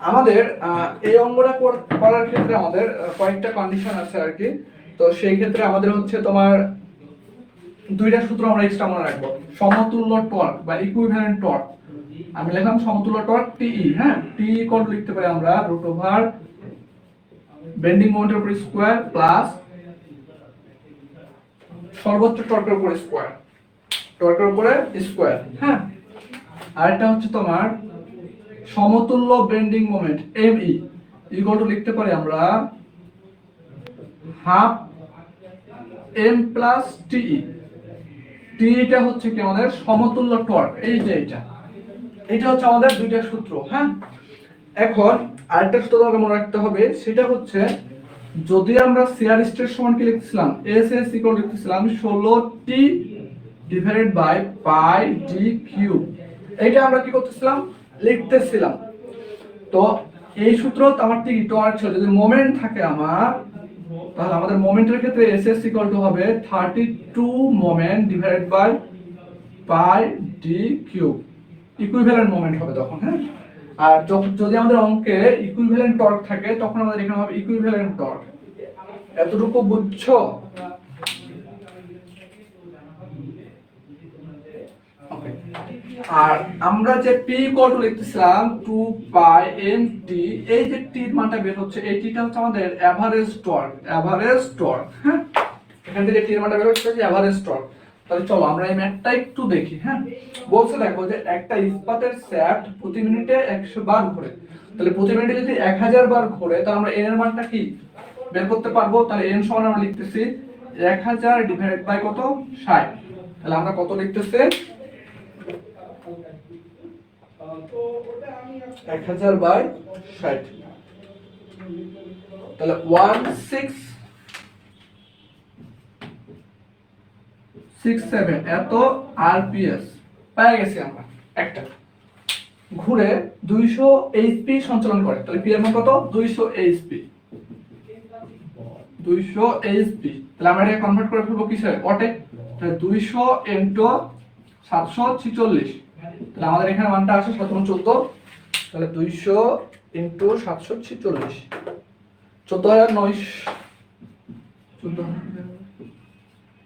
আমাদের এই অঙ্গটা করার ক্ষেত্রে আমাদের কয়েকটা কন্ডিশন আছে আর কি। তো সেই ক্ষেত্রে আমাদের হচ্ছে তোমার দুইটা সূত্র আমরা এক্সট্রা মনে রাখব। সমতুল্য টর্ক বা ইকুইভ্যালেন্ট টর্ক আমি লিখলাম সমতুল্য টর্ক টিই হ্যাঁ? টি ইকুয়াল লিখতে পারি আমরা রুট ওভার বেন্ডিং মোমেন্টের উপর স্কয়ার প্লাস সর্বোচ্চ টর্কের উপর স্কয়ার টর্কের উপরে স্কয়ার হ্যাঁ? আরেকটা হচ্ছে তোমার সমতুল্য bending moment M E equal to লিখতে পারি আমরা half M plus T E টিইটা হচ্ছে কি আমাদের সমতুল্য টর্ক, এই যে এটা এটা হচ্ছে আমাদের দুইটা সূত্র হ্যাঁ? এখন আরেকটা সূত্র তোমাকে মনে রাখতে হবে, সেটা হচ্ছে যদি আমরা সিআর স্টেট সমান কি লিখছিলাম এস এস ইকুয়াল লিখতেছিলাম ষোলো T divided by pi D cube এইটা আমরা কি করতেছিলাম? লিখতেছিলাম। তো এই সূত্র আমার ঠিকই টর্ক ছিল। যদি মোমেন্ট থাকে আমার, তাহলে আমাদের মোমেন্টের ক্ষেত্রে এস এস ইকুয়াল টু হবে thirty two moment divide by pi D cube equivalent moment হবে তখন হ্যাঁ? আর যদি আমাদের অঙ্কে ইকুইভ্যালেন্ট টর্ক থাকে, তখন আমাদের এখানে হবে ইকুইভ্যালেন্ট টর্ক এতটুকু বুঝছ Okay. আর আমরা যে পি ইকুয়াল টু লিখতেছিলাম 2 পাই এন টি এই যে টি এর মানটা বের হচ্ছে, এই টিটা হচ্ছে আমাদের এভারেজ টর্ক এভারেজ টর্ক হ্যাঁ? এখান থেকে টি মানটা বের হচ্ছে যে এভারেজ টর্ক তাহলে চলো, আমরা এই ম্যাথটা একটু দেখি হ্যাঁ? বলছে দেখো যে একটা ইস্পাতের শ্যাফট প্রতি মিনিটে 100 বার ঘোরে। তাহলে প্রতি মিনিটে যদি 1000 বার ঘোরে, তাহলে আমরা এন এর মানটা কি বের করতে পারব? তাহলে এন সমান আমরা লিখতেছি 1000 ডিভাইডেড বাই কত? 60 তাহলে আমরা কত লিখতেছি? এক হাজার বাই তাহলে ওয়ান সিক্স সিক্স ঘুরে দুইশো এইচপি সঞ্চালন করে। তাহলে পি এর মান কত? দুইশো এইচপি। দুইশো এইচপি। তাহলে আমরা এটা কনভার্ট করে ফেলব কিসে ওয়াটে তাহলে দুইশো ইন্টু সাতশো ছিচল্লিশ। তাহলে আমাদের এখানে মানটা আসে সতেরো চোদ্দ। তাহলে দুইশো ইন্টু সাতশো ছিচল্লিশ। চোদ্দ হাজার নয়শ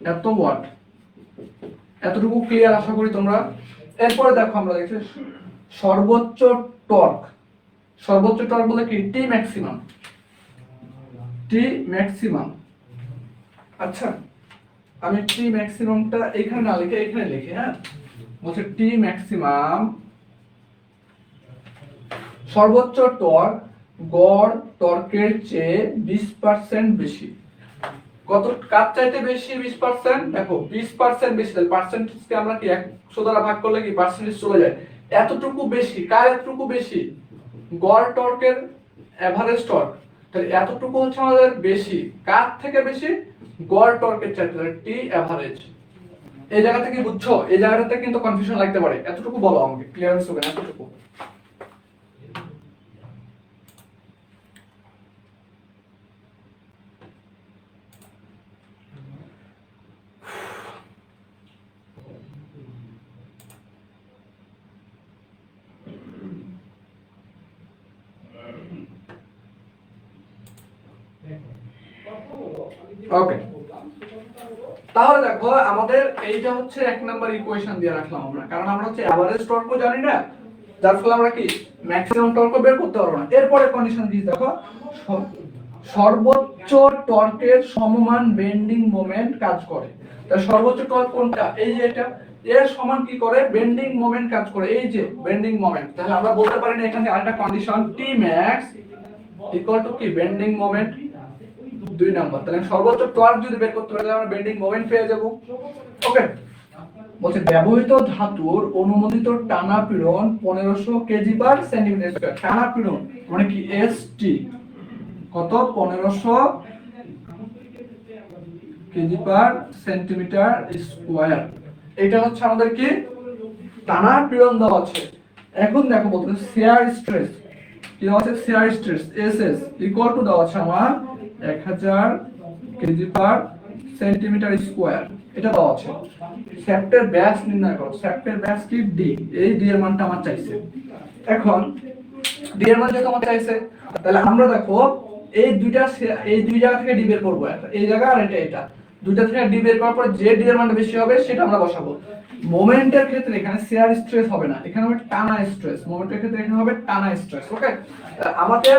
এত ওয়াট এতটুকু ক্লিয়ার আশা করি তোমরা। এরপরে দেখো আমরা দেখছি সর্বোচ্চ টর্ক সর্বোচ্চ টর্ক বলে কি? টি ম্যাক্সিমাম টি ম্যাক্সিমাম আচ্ছা আমি টি ম্যাক্সিমামটা এখানে না লিখে এখানে লিখি হ্যাঁ? বলছে টি ম্যাক্সিমাম সর্বোচ্চ টর্ক গড় টর্কের চেয়ে বিশ পার্সেন্ট বেশি। কত কার চাইতে বেশি বিশ পার্সেন্ট দেখো, বিশ পার্সেন্ট বেশি, তাহলে পার্সেন্টেজকে আমরা কি একশো দ্বারা ভাগ করলে কি পার্সেন্টেজ চলে যায়? এতটুকু বেশি, কার এতটুকু বেশি? গড় টর্কের এভারেজ টর্ক তাহলে এতটুকু হচ্ছে আমাদের বেশি। কার থেকে বেশি? গড় টর্কের চাইতে টি এভারেজ এই জায়গা থেকে বুঝছ? এই জায়গাটাতে কিন্তু কনফিউশন লাগতে পারে। এতটুকু বলো আমাকে ক্লিয়ারেন্স হবে না, এতটুকু। ওকে তাহলে দেখো, আমাদের এইটা হচ্ছে এক নাম্বার ইকুয়েশন দিয়ে রাখলাম আমরা। কারণ আমরা হচ্ছে এভারেজ টর্কও জানি না, যার ফলে আমরা কি ম্যাক্সিমাম টর্কও বের করতে পারব না। এরপরে কন্ডিশন দিয়ে দেখো সর্বোচ্চ টর্কের সমমান বেন্ডিং মোমেন্ট কাজ করে। তাহলে সর্বোচ্চ টর্ক কোনটা? এই যে এটা। এর সমান কি করে? বেন্ডিং মোমেন্ট কাজ করে। এই যে বেন্ডিং মোমেন্ট তাহলে আমরা বলতে পারি না এখানে আরেকটা condition T max equal to কি? বেন্ডিং মোমেন্ট দুই নাম্বার। তাহলে সর্বোচ্চ টর্ক যদি বের করতে তাহলে আমরা বেন্ডিং মোমেন্ট পেয়ে যাব। ওকে বলছে, ব্যবহৃত ধাতুর অনুমোদিত টানা পীড়ন পনেরোশো কেজি পার সেন্টিমিটার স্কয়ার টানা পীড়ন মানে কি এস টি কত? পনেরোশো কেজি পার সেন্টিমিটার স্কোয়ার এটা হচ্ছে আমাদের কি? টানা পীড়ন দেওয়া আছে। এখন দেখো বলতে শেয়ার স্ট্রেস কি দেওয়া আছে? Shear stress S S equal to দেওয়া আছে আমার এক হাজার কেজি পার সেন্টিমিটার স্কোয়ার। এটা দেওয়া আছে। শ্যাফটের ব্যাস নির্ণয় করো। শ্যাফটের ব্যাস কি? ডি। এই ডি এর মানটা আমার চাইছে। এখন, ডি এর মান যেহেতু আমার চাইছে, তাহলে আমরা দেখো, এই দুইটা এই দুই জায়গা থেকে ডি বের করব এই জায়গা আর এটা এটা। দুইটা থেকে ডি বের করার পর যে ডি এর মানটা বেশি হবে, সেটা আমরা বসাবো। মোমেন্টের ক্ষেত্রে এখানে শেয়ার স্ট্রেস হবে না। এখানে হবে টানা স্ট্রেস। মোমেন্টের ক্ষেত্রে এখানে হবে টানা স্ট্রেস। ওকে? আমাদের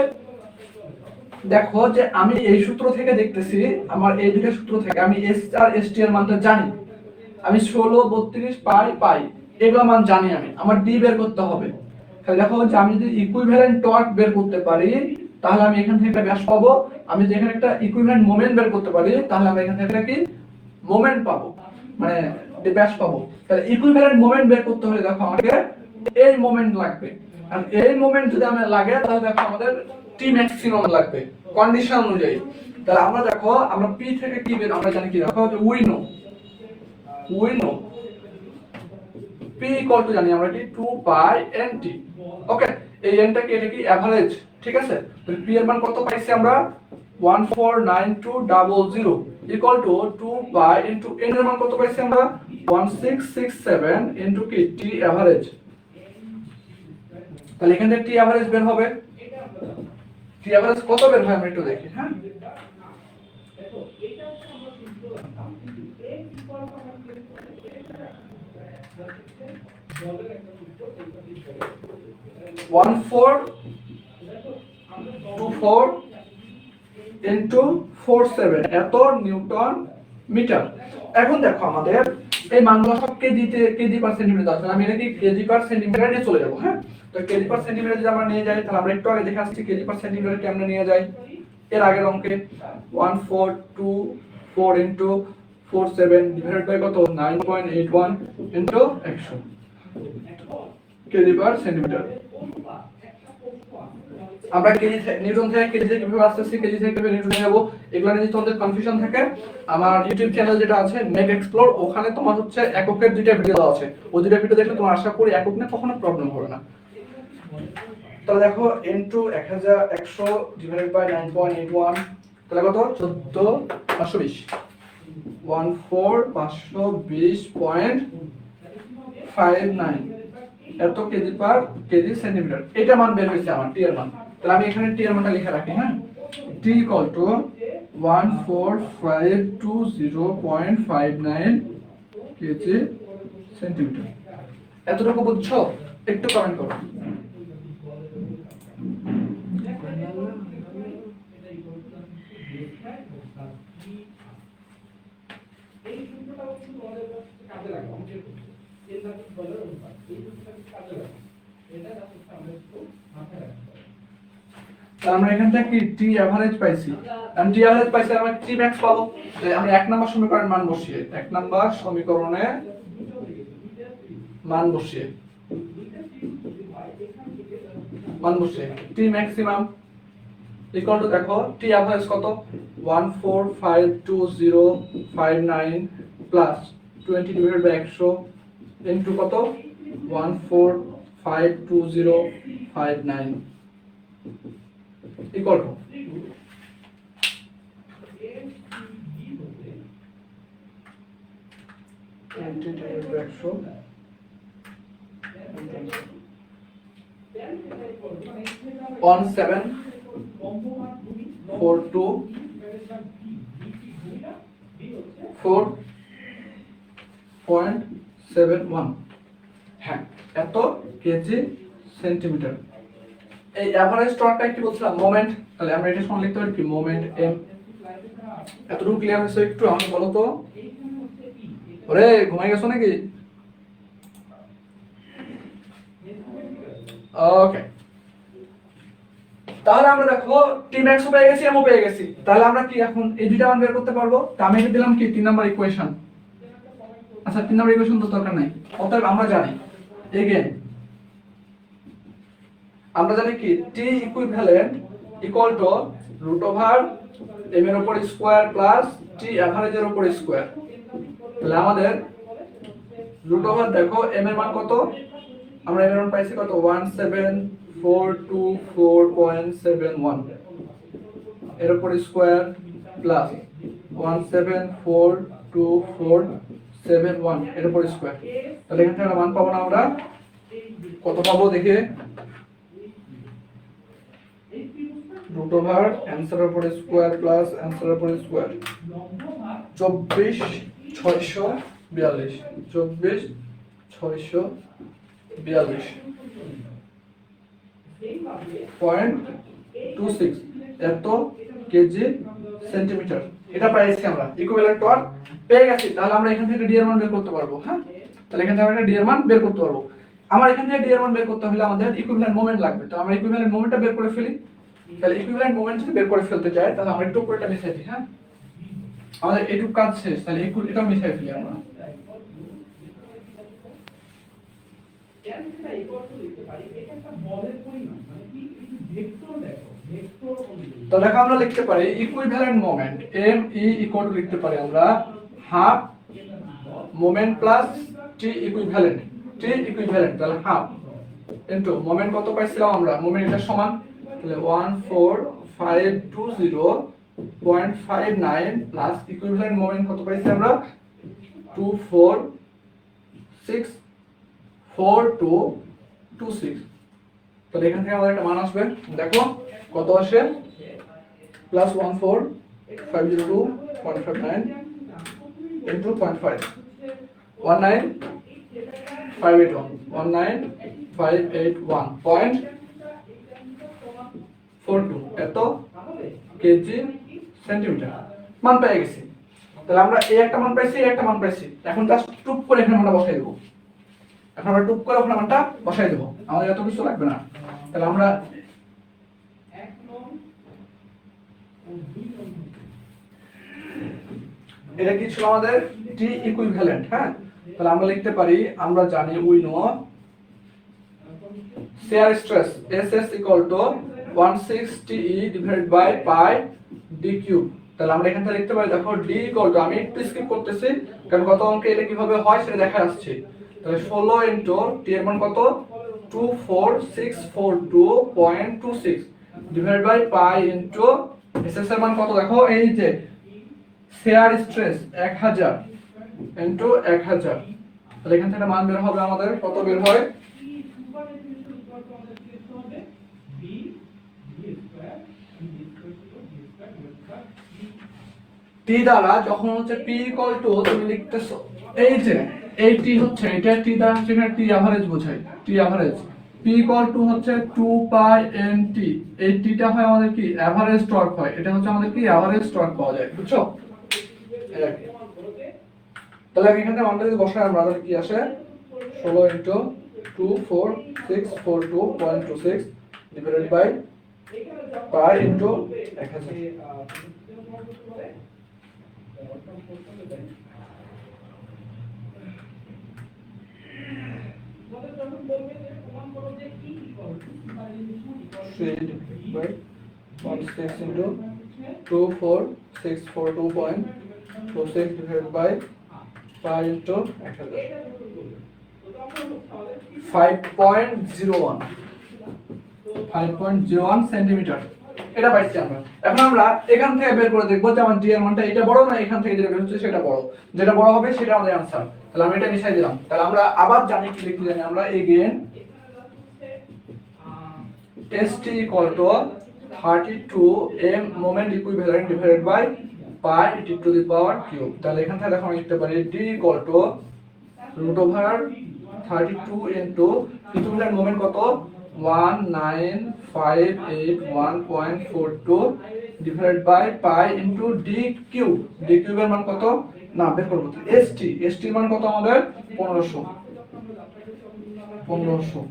দেখো যে আমি এই সূত্র থেকে দেখতেছি, আমার এই দুটো সূত্র থেকে, আমি এস আর এস টি এর মানটা জানি। আমি ষোলো, বত্রিশ, পাই পাই, এগুলো মান জানি আমি। আমার ডি বের করতে হবে। তাহলে দেখো যে আমি যদি ইকুইভ্যালেন্ট টর্ক বের করতে পারি, তাহলে আমি এখান থেকে একটা ব্যাস পাবো। আমি যদি এখানে একটা ইকুইভ্যালেন্ট মোমেন্ট বের করতে পারি, তাহলে আমি এখান থেকে কি? মোমেন্ট পাবো। মানে ব্যাস পাবো। তাহলে ইকুইভ্যালেন্ট মোমেন্ট বের করতে হলে দেখো আমাকে এই মোমেন্ট লাগবে। আর এই মোমেন্ট যদি আমার লাগে, তাহলে দেখো আমাদের টি ম্যাক্সিমাম লাগবে কন্ডিশন অনুযায়ী। তাহলে আমরা দেখো, আমরা পি থেকে কি বের, আমরা জানি কি? দেখো যে we know we know P equal to জানি আমরা কি 2 পাই এন টি ওকে এই এনটা কি? এটা কি এভারেজ ঠিক আছে? তাহলে পি এর মান কত পাইছি আমরা? 149200 equal to 2 pi into N এর মান কত পাইছি আমরা? 1667 ইনটু কি? টি এভারেজ তাহলে এখান থেকে টি এভারেজ বের হবে। টি কত বের হয় আমরা একটু দেখি হ্যাঁ? One four two four into four seven এত নিউটন মিটার। এখন দেখো আমাদের এই মানগুলো সব কেজিতে কেজি পার সেন্টিমিটার আছে আমি এটাকে কেজি পার সেন্টিমিটার নিয়ে চলে যাব হ্যাঁ? তো কেজি পার সেন্টিমিটার যদি আমরা নিয়ে যাই, তাহলে আমরা একটু আগে দেখে আসছি কেজি পার সেন্টিমিটার আমরা নিয়ে যাই। এর আগের অঙ্কে one four two four into four seven divided by কত? Nine point eight one into একশো কেজি পার সেন্টিমিটার আমরা কেজি নিউটন থেকে কেজি থেকে কীভাবে আসতেছি কেজি থেকে কীভাবে নিউটনে যাব এগুলো নিয়ে তোমাদের কনফিউশন থাকে, আমার ইউটিউব চ্যানেল যেটা আছে মেক এক্সপ্লোর ওখানে তোমার হচ্ছে এককের দুইটা ভিডিও দেওয়া আছে। ওই দুইটা ভিডিও দেখলে তোমার আশা করি একক নিয়ে কখনো প্রবলেম হবে না। তাহলে দেখো ইনটু এক হাজার একশো divided by nine point eight one তাহলে কত? চোদ্দ, পাঁচশো বিশ। ওয়ান ফোর পাঁচশো বিশ পয়েন্ট ফাইভ নাইন এত কেজি পার কেজি সেন্টিমিটার এটা মান বের হয়েছে আমার টি এর মান। তাহলে আমি এখানে টি এর মানটা লিখে রাখি হ্যাঁ? T equal to one four five two zero point five nine kg centimetre এতটুকু বুঝছ? একটু কমেন্ট করো। তাহলে আমরা এখান থেকে টি এভারেজ পাইছি? আমি টি এভারেজ পাইছি, আমরা টি ম্যাক্স পাবো। আমরা এক নাম্বার সমীকরণের মান বসিয়ে, এক নাম্বার সমীকরণে মান বসিয়ে। মান বসিয়ে। টি ম্যাক্সিমাম ইকুয়াল টু দেখো টি এভারেজ কত? One four five two zero five nine plus twenty divided by একশো ইন্টু কত? One four five two zero five nine equal to একশো one seven four two four point seven, one. হ্যাঁ এত KG centimetre এই average টর্কটা কি বলছিলাম? Moment তাহলে আমরা এটা সমান লিখতে পারি কি? মোমেন্ট এম এতটুকু ক্লিয়ার হয়েছে একটু আমাকে বলো তো। ওরে, ঘুমাই গেছো নাকি? ওকে তাহলে আমরা দেখো টি ম্যাক্স পেয়ে গেছি এমও পেয়ে গেছি। তাহলে আমরা কি এখন এই দুইটা বের করতে পারব? তা আমি দিলাম কি? তিন নাম্বার ইকুয়েশন আচ্ছা তিন নাম্বার ইকুয়েশন তো দরকার নাই। অতএব আমরা জানি এগেন আমরা জানি কি T equivalent equal to root over M এর উপর স্কোয়ার প্লাস টি এভারেজের উপর স্কোয়ার তাহলে আমাদের রুট ওভার দেখো এম এর মান কত? আমরা এম এর মান পাইছি কত? One seven four two four point seven ওয়ানের উপর square plus one seven four two four seven ওয়ানের উপর স্কোয়ার তাহলে এখান আমরা মান পাবো না আমরা। কত পাবো দেখে? রুট ওভার অ্যান্সারের পরে স্কোয়ার প্লাস অ্যান্সারের পরে স্কোয়ার চব্বিশ ছয়শো বিয়াল্লিশ। চব্বিশ ছয়শো বিয়াল্লিশ। পয়েন্ট টু সিক্স এত কেজি সেন্টিমিটার। এটা পাইছি আমরা। ইকুইভ্যালেন্ট টর্ক পেয়ে গেছি। তাহলে আমরা এখান থেকে ডিএর মান বের করতে পারব হ্যাঁ? তাহলে এখান থেকে আমরা ডিএর মান বের করতে পারব। আমার এখান থেকে ডিএর মান বের করতে হলে আমাদের ইকুইভ্যালেন্ট মোমেন্ট লাগবে। তো আমরা ইকুইভ্যালেন্ট মোমেন্টটা বের করে ফেলি। তাহলে ইকুইভ্যালেন্ট মোমেন্ট যদি বের করে ফেলতে চাই, তাহলে আমরা একটু এটা মিশাই দিই হ্যাঁ? আমাদের এটুকু কাজ শেষ। তাহলে একটু এটা মিশাই ফেলি আমরা। তো দেখো আমরা লিখতে পারি equivalent moment M E equal to লিখতে পারি আমরা half moment plus T equivalent T equivalent তাহলে হাফ ইনটু মোমেন্ট কত পাইছিলাম আমরা? মোমেন্ট এটা সমান, তাহলে 1452.59 প্লাস ইকুইভ্যালেন্ট মোমেন্ট কত পাইছি আমরা? 246426 তাহলে এখান থেকে আমাদের একটা মান আসবে। দেখো, কত আসে? Plus one four five zero two point five nine into point five one nine five eight one one nine five eight one point four two এত কেজি সেন্টিমিটার মান পেয়ে গেছি। তাহলে আমরা এই একটা মান পাইছি এই একটা মান পাইছি এখন জাস্ট টুপ করে এখানে আমরা বসাই দেবো। এখন আমরা টুপ করে ওখানে মানটা বসাই দেবো। আমাদের এত কিছু লাগবে না। তাহলে আমরা এটা কি ছিল আমাদের? টি ইকুইভ্যালেন্ট হ্যাঁ? তাহলে আমরা লিখতে পারি, আমরা জানি we know shear stress ss equal to 16 te divided by pi d cube. তাহলে আমরা এখান থেকে লিখতে পারি, দেখো d equal to, আমি একটু স্কিপ করতেছি, কারণ কত অঙ্কে এটা কীভাবে হয় সেটা দেখা যাচ্ছে। তাহলে 16 ইনটু t এর মান কত? 24642.26 divide by pi into ss এর মান কত? দেখো, এই যে শেয়ার স্ট্রেস 1000 ইনটু 1000 তাহলে এখান থেকে মান বের হবে আমাদের, কত বের হয়? টি দ্বারা যখন হচ্ছে পি ইকুয়াল টু তুমি লিখতেছো, এই যে এই টি হচ্ছে এটা টি দ্বারা সেখানে টি অ্যাভারেজ বোঝায়। T average P equal to হচ্ছে টু পাই এন টি এই টিটা হয় আমাদের কি? অ্যাভারেজ টর্ক হয়। এটা হচ্ছে আমাদের কি? অ্যাভারেজ টর্ক পাওয়া যায়, বুঝছ? তাহলে এখানে আমাদের যদি বসাই আমরা, তাহলে কি আসে? ষোলো into two four six four two point two six divided by pi into এক হাজার। 6 into 2 4 6 4 2 point 4 6 divided by five into zero one centimeter এটা পাইছি আমরা এখন আমরা এখান থেকে বের করে দেখব যে আমার ডি এর মানটা এটা বড় না এখান থেকে যেটা বের হচ্ছে সেটা বড়। যেটা বড় হবে সেটা আমাদের আনসার তাহলে আমি এটা মিশাই দিলাম। তাহলে আমরা আবার জানি কি লিখতে জানি। আমরা again st equal to 32 m moment equivalent divided by pi t to the power cube তাহলে এখান থেকে দেখো আমি লিখতে পারি d equal to root over 32 into equivalent moment কত? 19581.42 divided by pi into d cube d cube এর মান কত? না, বের করব st st এর মান কত আমাদের? 1500 1500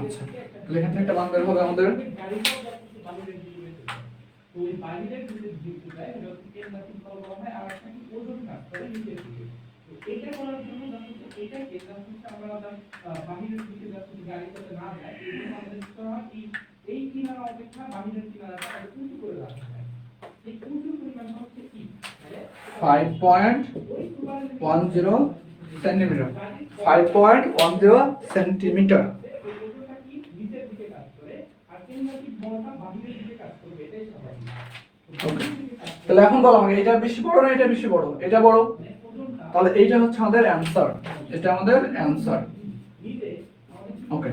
আচ্ছা তাহলে এখান থেকে মান বের হবে আমাদের। এটা করার জন্য যখন এটা এটা হচ্ছে আমরা বাহিরের দিকে যাচ্ছি গাড়ি যাতে না যায় আমাদের কি করা এই- এই কিনারা অপেক্ষা বাহিরের কিনারাটা উঁচু করে রাখা হয়। এই উঁচু পরিমাণ হচ্ছে কি? মানে 5.10 সেন্টিমিটার 5.10 সেন্টিমিটার ওজনটা কি? নিচের দিকে কাজ করে আর কেন্দ্রটি বলটা বাহিরের দিকে কাজ করবে এটাই স্বাভাবিক। ওকে তাহলে এখন বলো আমাকে এটা বেশি বড় না এটা বেশি বড়? এটা বড়। তাহলে এইটা হচ্ছে আমাদের অ্যানসার এটা আমাদের অ্যান্সার ওকে